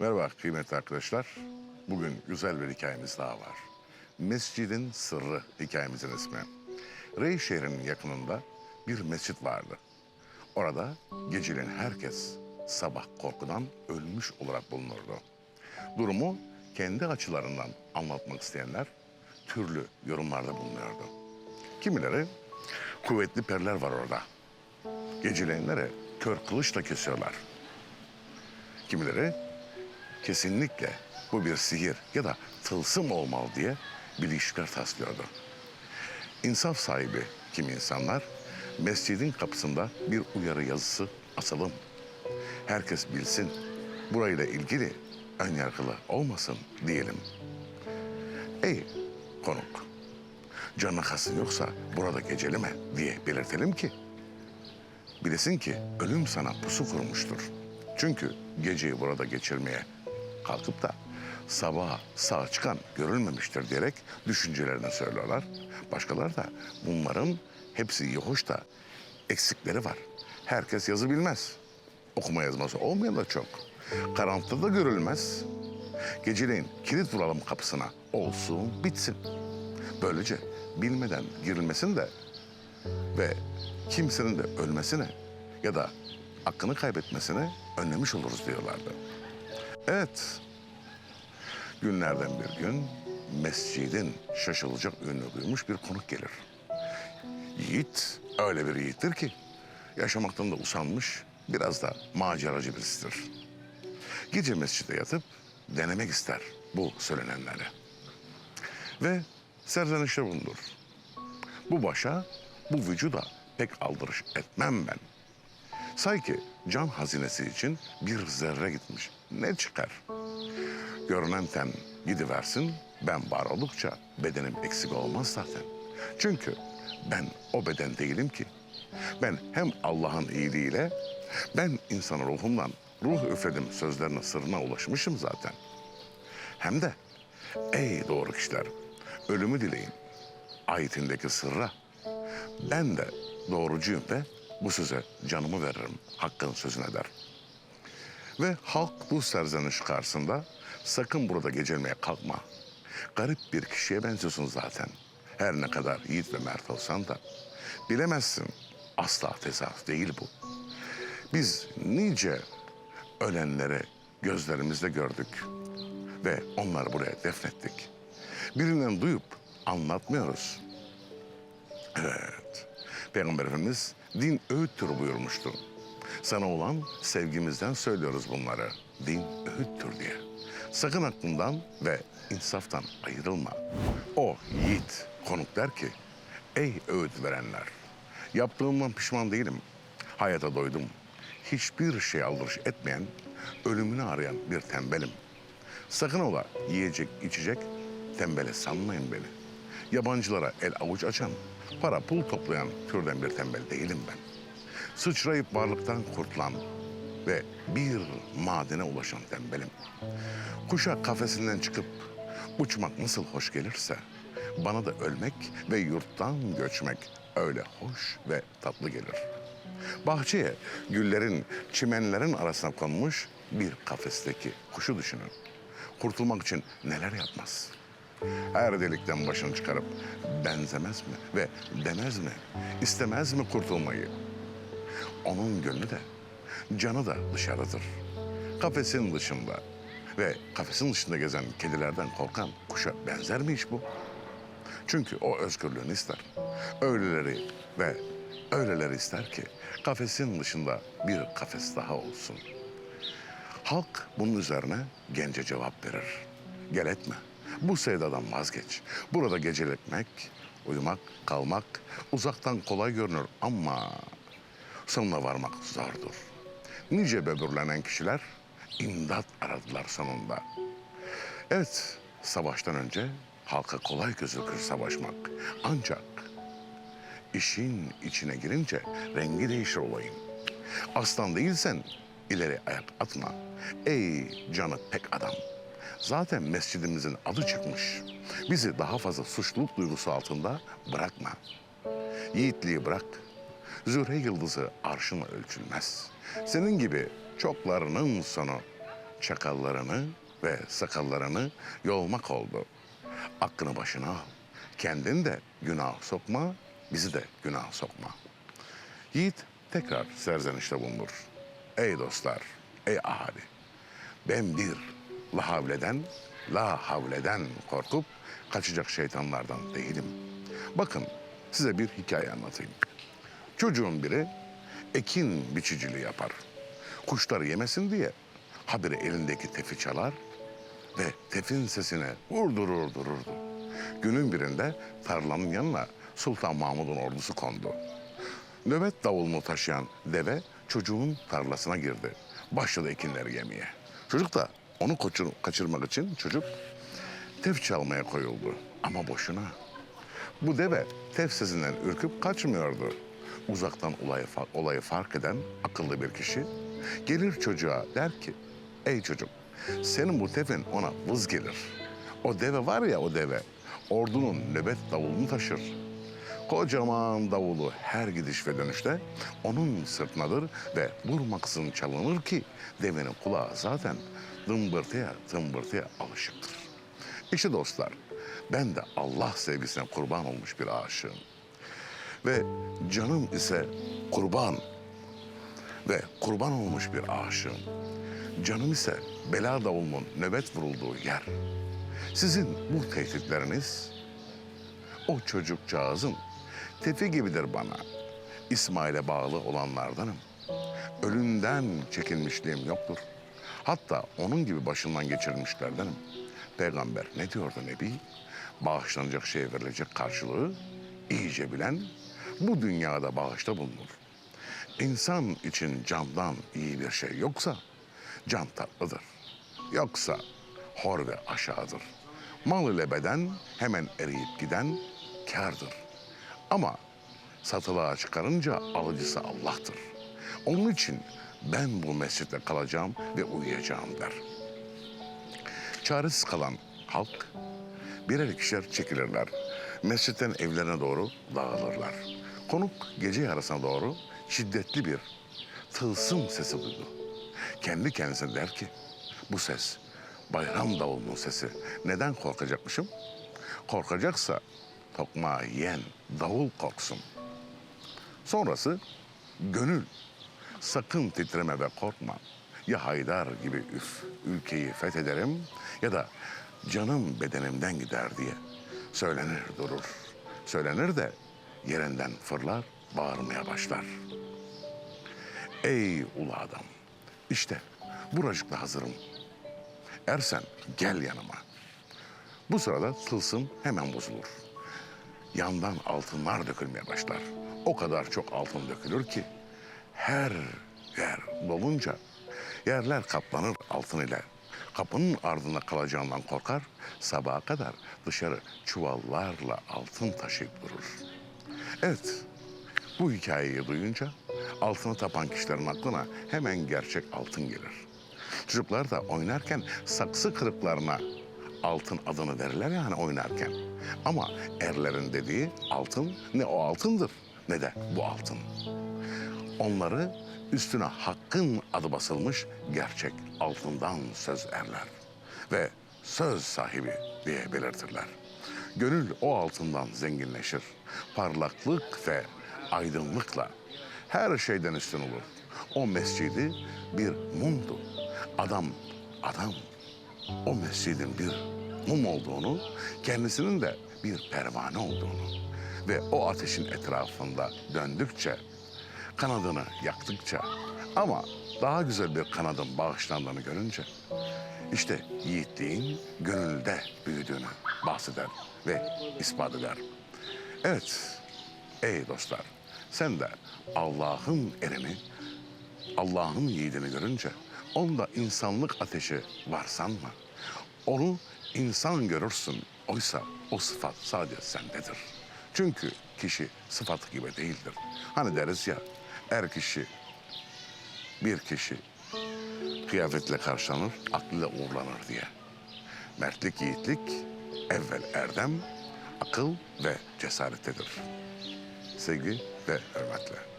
Merhaba kıymetli arkadaşlar. Bugün güzel bir hikayemiz daha var. Mescidin Sırrı hikayemizin ismi. Rey şehrinin yakınında bir mescit vardı. Orada geceleyin herkes sabah korkudan ölmüş olarak bulunurdu. Durumu kendi açılarından anlatmak isteyenler türlü yorumlarda bulunuyordu. Kimileri kuvvetli periler var orada. Geceleyenleri kör kılıçla kesiyorlar. Kimileri kesinlikle bu bir sihir ya da tılsım olmalı diye bilişler taslıyordu. İnsaf sahibi kimi insanlar mescidin kapısında bir uyarı yazısı asalım. Herkes bilsin burayla ilgili ön yargılı olmasın diyelim. Ey konuk, canına kastın yoksa burada geceleme diye belirtelim ki bilesin ki ölüm sana pusu kurmuştur. Çünkü geceyi burada geçirmeye kalkıp da sabaha sağ çıkan görülmemiştir diyerek düşüncelerini söylüyorlar. Başkaları da bunların hepsi iyi hoş da eksikleri var. Herkes yazı bilmez. Okuma yazması olmayan da çok. Karanlıkta da görülmez. Geceleyin kilit vuralım kapısına. Olsun bitsin. Böylece bilmeden girilmesin de ve kimsenin de ölmesine ya da hakkını kaybetmesine önlemiş oluruz diyorlardı. Evet, günlerden bir gün mescidin şaşılacak ünlü duymuş bir konuk gelir. Yiğit öyle bir yiğittir ki yaşamaktan da usanmış biraz da maceracı birisidir. Gece mescide yatıp denemek ister bu söylenenleri. Ve serzenişte bulunur. Bu başa, bu vücuda pek aldırış etmem ben. Say ki can hazinesi için bir zerre gitmiş. Ne çıkar? Görünen ten gidiversin, ben var oldukça bedenim eksik olmaz zaten. Çünkü ben o beden değilim ki. Ben hem Allah'ın iyiliğiyle, ben insan ruhumdan ruh üfledim sözlerine sırrına ulaşmışım zaten. Hem de ey doğru kişiler, ölümü dileyin. Ayetindeki sırra ben de doğrucuyum ve bu söze canımı veririm. Hakkın sözüne der. Ve halk bu serzeniş karşısında sakın burada gecelmeye kalkma. Garip bir kişiye benziyorsun zaten. Her ne kadar yiğit ve mert olsan da. Bilemezsin asla tezahürat değil bu. Biz nice ölenleri gözlerimizle gördük ve onları buraya defnettik. Birinden duyup anlatmıyoruz. Evet. Peygamber Efendimiz din öğüttür buyurmuştu. Sana olan sevgimizden söylüyoruz bunları. Din öğüttür diye. Sakın aklından ve insaftan ayrılma. O yiğit konuk der ki, ey öğüt verenler, yaptığımdan pişman değilim. Hayata doydum. Hiçbir şey aldırış etmeyen, ölümünü arayan bir tembelim. Sakın ola yiyecek, içecek, tembele sanmayın beni. Yabancılara el avuç açan, para pul toplayan türden bir tembel değilim ben. Sıçrayıp varlıktan kurtulan ve bir madene ulaşan tembelim. Kuşa kafesinden çıkıp uçmak nasıl hoş gelirse, bana da ölmek ve yurttan göçmek öyle hoş ve tatlı gelir. Bahçeye güllerin, çimenlerin arasına konmuş bir kafesteki kuşu düşünün. Kurtulmak için neler yapmaz? Her delikten başını çıkarıp benzemez mi ve demez mi, istemez mi kurtulmayı? Onun gönlü de, canı da dışarıdır. Kafesin dışında ve kafesin dışında gezen kedilerden korkan kuşa benzer mi hiç bu? Çünkü o özgürlüğünü ister. Öyleleri ve öyleleri ister ki kafesin dışında bir kafes daha olsun. Halk bunun üzerine gence cevap verir. Gel etme. Bu sevdadan vazgeç. Burada geceletmek, uyumak, kalmak uzaktan kolay görünür ama sonuna varmak zordur. Nice böbürlenen kişiler imdat aradılar sonunda. Evet, savaştan önce halka kolay gözükür savaşmak. Ancak işin içine girince rengi değişir olayın. Aslan değilsen ileri ayak atma. Ey canı pek adam. Zaten mescidimizin adı çıkmış. Bizi daha fazla suçluluk duygusu altında bırakma. Yiğitliği bırak. Zühre yıldızı arşınla ölçülmez. Senin gibi çoklarının sonu çakallarını ve sakallarını yolmak oldu. Aklını başına al. Kendini de günah sokma, bizi de günah sokma. Yiğit tekrar serzenişte bulunur. Ey dostlar, ey ahali. Ben bir la havleden, la havleden korkup kaçacak şeytanlardan değilim. Bakın size bir hikaye anlatayım. Çocuğun biri ekin biçiciliği yapar. Kuşları yemesin diye habire elindeki tefi çalar ve tefin sesine vurdurur dururdu. Günün birinde tarlanın yanına Sultan Mahmud'un ordusu kondu. Nöbet davulunu taşıyan deve çocuğun tarlasına girdi. Başladı ekinleri yemeye. Çocuk da onu kaçırmak için çocuk tef çalmaya koyuldu. Ama boşuna. Bu deve tef sesinden ürküp kaçmıyordu. Uzaktan olayı, olayı fark eden akıllı bir kişi gelir çocuğa der ki, ey çocuk senin bu tefin ona vız gelir. O deve var ya o deve ordunun nöbet davulunu taşır. Kocaman davulu her gidiş ve dönüşte onun sırtınadır ve durmaksızın çalınır ki devenin kulağı zaten dımbırtıya tımbırtıya alışıktır. İşte dostlar ben de Allah sevgisine kurban olmuş bir aşığım. Ve canım ise kurban ve kurban olmuş bir aşığım. Canım ise bela davulunun nöbet vurulduğu yer. Sizin bu tehditleriniz o çocukcağızın tefi gibidir bana. İsmail'e bağlı olanlardanım. Ölümden çekinmişliğim yoktur. Hatta onun gibi başından geçirmişlerdenim. Peygamber ne diyordu Nebi? Bağışlanacak şeye verilecek karşılığı iyice bilen bu dünyada bağışta bulunur. İnsan için candan iyi bir şey yoksa can tatlıdır. Yoksa hor ve aşağıdır. Mal ile beden hemen eriyip giden kârdır. Ama satılığa çıkarınca alıcısı Allah'tır. Onun için ben bu mescitte kalacağım ve uyuyacağım der. Çaresiz kalan halk birer ikişer çekilirler. Mescitten evlerine doğru dağılırlar. Konuk gece yarısına doğru şiddetli bir tılsım sesi duydu. Kendi kendisine der ki, bu ses bayram davulunun sesi. Neden korkacakmışım? Korkacaksa tokmağı yiyen davul korksun. Sonrası gönül. Sakın titreme ve korkma. Ya Haydar gibi üf ülkeyi fethederim ya da canım bedenimden gider diye söylenir durur. Söylenir de yerinden fırlar bağırmaya başlar. Ey ulu adam işte buracıkta hazırım. Ersen gel yanıma. Bu sırada tılsım hemen bozulur. Yandan altınlar dökülmeye başlar. O kadar çok altın dökülür ki her yer dolunca yerler kaplanır altın ile. Kapının ardında kalacağından korkar, sabaha kadar dışarı çuvallarla altın taşıyıp durur. Evet, bu hikayeyi duyunca altını tapan kişilerin aklına hemen gerçek altın gelir. Çocuklar da oynarken saksı kırıklarına altın adını verirler yani oynarken. Ama erlerin dediği altın ne o altındır ne de bu altın. Onları üstüne hakkın adı basılmış gerçek altından söz erler. Ve söz sahibi diye belirtirler. Gönül o altından zenginleşir. Parlaklık ve aydınlıkla her şeyden üstün olur. O mescidi bir mumdu. Adam, adam o mescidin bir mum olduğunu, kendisinin de bir pervane olduğunu ve o ateşin etrafında döndükçe, kanadını yaktıkça ama daha güzel bir kanadın bağışlandığını görünce işte yiğitliğin gönülde büyüdüğünü bahseder ve ispat eder. Evet, ey dostlar, sen de Allah'ın erini, Allah'ın yiğidini görünce onda insanlık ateşi var sanma. Onu insan görürsün. Oysa o sıfat sadece sendedir. Çünkü kişi sıfatı gibi değildir. Hani deriz ya er kişi bir kişi kıyafetle karşılanır, aklıyla uğurlanır diye. Mertlik, yiğitlik evvel erdem, akıl ve cesarettedir. Sevgi ve hürmetle.